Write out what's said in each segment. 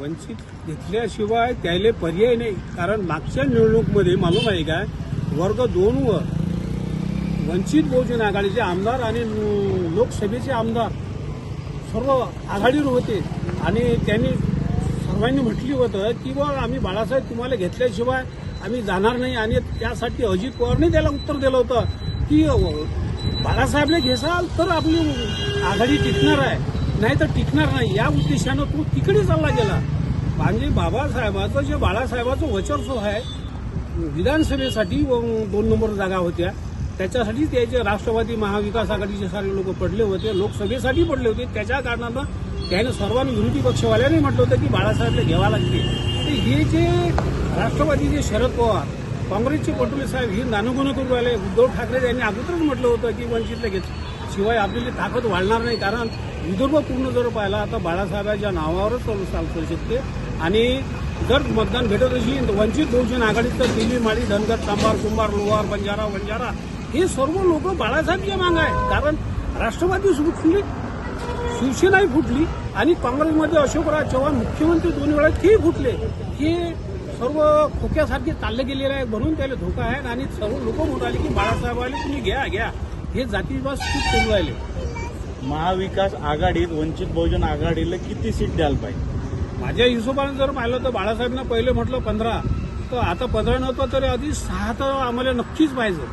वंचित घेतल्याशिवाय त्याला पर्याय नाही. कारण मागच्या निवडणूकमध्ये मालूम आहे काय वर्ग दोन वर वंचित बहुजन आघाडीचे आमदार आणि लोकसभेचे आमदार सर्व आघाडीवर होते. आणि त्यांनी सर्वांनी म्हटली होतं की बा आम्ही बाळासाहेब तुम्हाला घेतल्याशिवाय आम्ही जाणार नाही. आणि त्यासाठी अजित पवारने त्याला उत्तर दिलं होतं की बाळासाहेबला घेसाल तर आपली आघाडी टिकणार आहे. नाही तर टिकणार नाही. या उद्देशानं तो तिकडे चालला गेला. म्हणजे बाबासाहेबाचं जे बाळासाहेबाचं वर्चस्व आहे विधानसभेसाठी व दोन नंबर जागा होत्या. त्याच्यासाठी त्याचे राष्ट्रवादी महाविकास आघाडीचे सारे लोक पडले होते लोकसभेसाठी पडले होते त्याच्या कारणानं त्याने सर्वांनी विरोधी पक्षवाल्याने म्हटलं होतं की बाळासाहेबला घ्यावा लागते. तर हे जे राष्ट्रवादीचे शरद पवार काँग्रेसचे पटोले साहेब हे नानुगुण करू राहिले. उद्धव ठाकरे यांनी अगोदरच म्हटलं होतं की वंचितला घेत शिवाय आपल्याला ताकद वाढणार नाही. कारण विदर्भ पूर्ण जर पाहिला आता बाळासाहेबांच्या नावावरच चालू शकते. आणि जर मतदान भेटत असेल तर वंचित बहुजन आघाडीत तर दिल्ली माळी धनगर सांबार कुंभार लोहार बंजारा वंजारा हे सर्व लोक बाळासाहेबच्या माग आहे कारण राष्ट्रवादी फुटली शिवसेनाही फुटली आणि काँग्रेसमध्ये अशोकराव चव्हाण मुख्यमंत्री दोन वेळा तेही फुटले. हे सर्व खोक्यासारखे चालले गेलेले आहे म्हणून त्याला धोका आहे. आणि सर्व लोक म्हणाले की बाळासाहेबाला तुम्ही घ्या घ्या. हे जातीवाद खूप करू राहिले महाविकास आघाडीत वंचित बहुजन आघाडीला किती सीट द्यायला पाहिजे? माझ्या हिशोबाने जर पाहिलं तर बाळासाहेबनं पहिले म्हटलं पंधरा तर आता पंधरा नव्हतं तरी आधी सहा तर आम्हाला नक्कीच पाहिजे.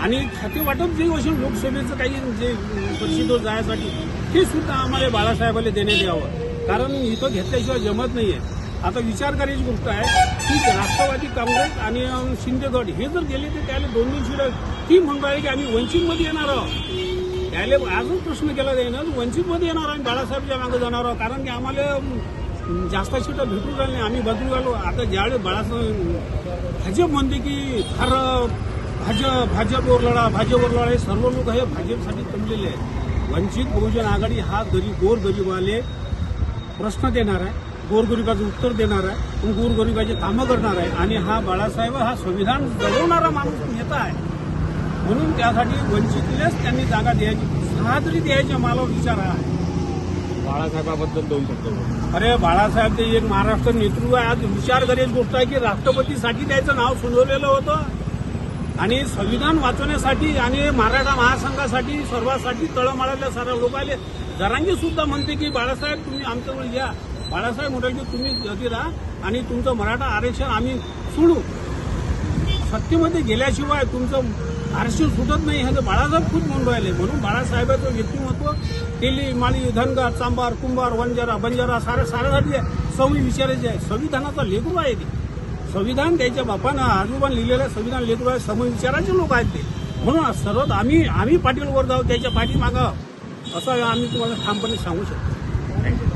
आणि खाते वाटप जे असेल लोकसभेचं काही जे परिषदेवर जाण्यासाठी ते सुद्धा आम्हाला बाळासाहेबाला देण्यात यावं. कारण इथं घेतल्याशिवाय जमत नाहीये. आता विचार करायची गोष्ट आहे की राष्ट्रवादी काँग्रेस आणि शिंदे गट हे जर गेले तर त्याला दोन दोन सीट ती म्हणून राहिले की आम्ही वंचितमध्ये येणार आहोत. त्याला अजून प्रश्न केला जाईल वंचितमध्ये येणार आम्ही बाळासाहेबच्या मागे जाणार आहोत. कारण की आम्हाला जास्त सीटं भेटून राहिले आम्ही बदलू राहिलो आता ज्यावेळेस बाळासाहेब भाजप म्हणते की फार भाजप भाजपवर लढा भाजपवर लढा हे सर्व लोक हे भाजपसाठी जमलेले आहेत. वंचित बहुजन आघाडी हा गरीब गोर गरीबाले प्रश्न देणार आहे. गोरगरिबाचं उत्तर देणार आहे. गोरगरिबाची कामं करणार आहे. आणि हा बाळासाहेब हा संविधान जगवणारा माणूस नेता आहे. म्हणून त्यासाठी वंचितलेच त्यांनी जागा द्यायची सहा तरी द्यायच्या मला विचार आहे. बाळासाहेबाबद्दल दोन शब्द. अरे बाळासाहेब ते एक महाराष्ट्र नेतृत्व आहे. आज विचार करायची गोष्ट आहे की राष्ट्रपतीसाठी त्याचं नाव सुचवलेलं होतं. आणि संविधान वाचवण्यासाठी आणि मराठा महासंघासाठी सर्वांसाठी तळमळाल्या साऱ्या लोकांले जरांगी सुद्धा म्हणते की बाळासाहेब तुम्ही आमच्यावर या. बाळासाहेब म्हणाल तुम्ही गती आणि तुमचं मराठा आरक्षण आम्ही सोडू. सत्तेमध्ये गेल्याशिवाय तुमचं आरक्षण सुटत नाही हे तर बाळासाहेब खूप म्हणून राहिले. म्हणून बाळासाहेबाचं व्यक्तिमत्व तेली माळी धनगर चांबार कुंभार वंजारा बंजारा साऱ्या साऱ्यासाठी आहे सवयी विचारायची आहे. संविधानाचा लेकरू आहे ते. संविधान त्याच्या बापानं आजोबान लिहिलेलं संविधान लेकरू आहे समोर विचाराचे लोक आहेत ते. म्हणून सर्वात आम्ही आम्ही पाटीलवर जाऊ त्याच्या पाठीमागं. असं आम्ही तुम्हाला ठामपणे सांगू शकतो. थँक्यू